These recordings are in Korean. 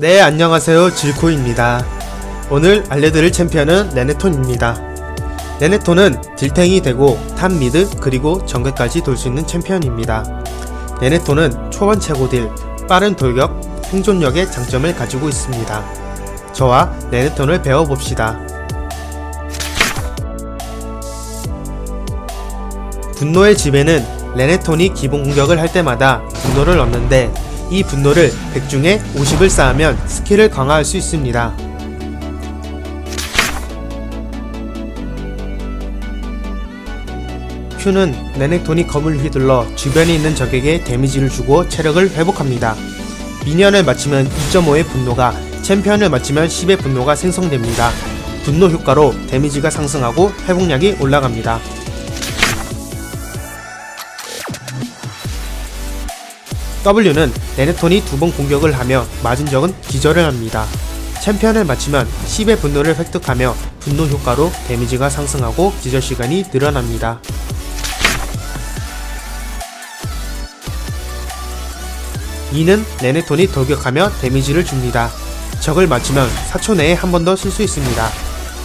네, 안녕하세요. 질코입니다. 오늘 알려드릴 챔피언은 레네톤입니다. 레네톤은 딜탱이 되고 탑 미드 그리고 정글까지 돌 수 있는 챔피언입니다. 레네톤은 초반 최고 딜, 빠른 돌격, 생존력의 장점을 가지고 있습니다. 저와 레네톤을 배워봅시다. 분노의 지배는 레네톤이 기본 공격을 할 때마다 분노를 얻는데 이 분노를 100 중에 50을 쌓으면 스킬을 강화할 수 있습니다. Q는 레넥톤이 검을 휘둘러 주변에 있는 적에게 데미지를 주고 체력을 회복합니다. 미니언을 맞추면 2.5의 분노가, 챔피언을 맞추면 10의 분노가 생성됩니다. 분노 효과로 데미지가 상승하고 회복량이 올라갑니다. W는 레네톤이 두 번 공격을 하며 맞은 적은 기절을 합니다. 챔피언을 맞추면 10의 분노를 획득하며 분노 효과로 데미지가 상승하고 기절 시간이 늘어납니다. 이는 레네톤이 돌격하며 데미지를 줍니다. 적을 맞추면 4초 내에 한 번 더 쓸 수 있습니다.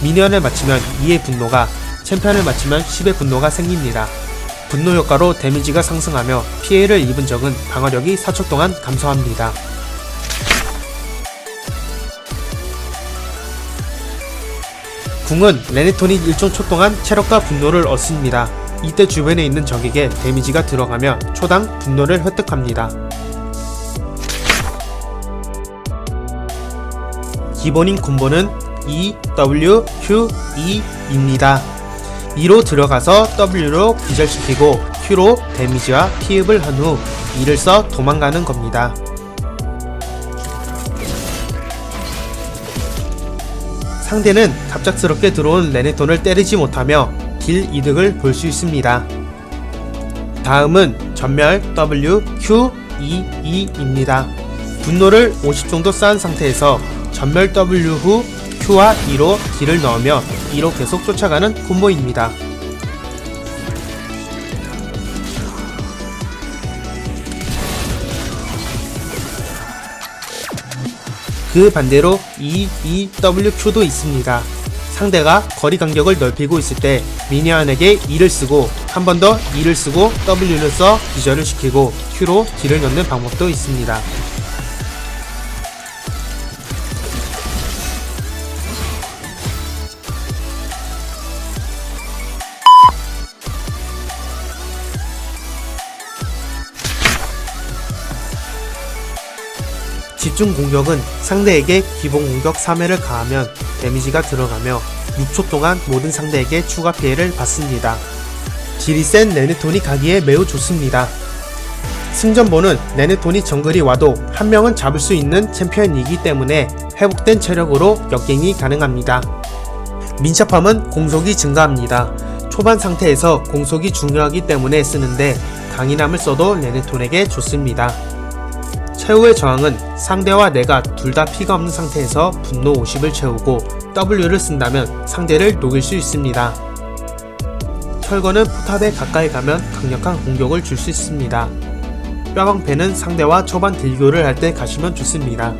미니언을 맞추면 2의 분노가, 챔피언을 맞추면 10의 분노가 생깁니다. 분노 효과로 데미지가 상승하며 피해를 입은 적은 방어력이 4초 동안 감소합니다. 궁은 레네톤이 일정 초 동안 체력과 분노를 얻습니다. 이때 주변에 있는 적에게 데미지가 들어가며 초당 분노를 획득합니다. 기본인 콤보는 E, W, Q, E입니다. E로 들어가서 W로 기절시키고 Q로 데미지와 피흡을 한 후 E를 써 도망가는 겁니다. 상대는 갑작스럽게 들어온 레네톤을 때리지 못하며 길 이득을 볼 수 있습니다. 다음은 전멸 W, Q, E, E입니다. 분노를 50 정도 쌓은 상태에서 전멸 W 후 Q와 E로 딜을 넣으며 E로 계속 쫓아가는 콤보입니다. 그 반대로 E, E, W, Q도 있습니다. 상대가 거리 간격을 넓히고 있을 때 미니언에게 E를 쓰고 한 번 더 E를 쓰고 W를 써 기절을 시키고 Q로 딜을 넣는 방법도 있습니다. 집중 공격은 상대에게 기본 공격 3회를 가하면 데미지가 들어가며 6초 동안 모든 상대에게 추가 피해를 받습니다. 딜이 센 레네톤이 가기에 매우 좋습니다. 승전보는 레네톤이 정글이 와도 한 명은 잡을 수 있는 챔피언이기 때문에 회복된 체력으로 역갱이 가능합니다. 민첩함은 공속이 증가합니다. 초반 상태에서 공속이 중요하기 때문에 쓰는데 강인함을 써도 레네톤에게 좋습니다. 최후의 저항은 상대와 내가 둘 다 피가 없는 상태에서 분노 50을 채우고 W를 쓴다면 상대를 녹일 수 있습니다. 철거는 포탑에 가까이 가면 강력한 공격을 줄 수 있습니다. 뼈방패는 상대와 초반 딜교를 할 때 가시면 좋습니다.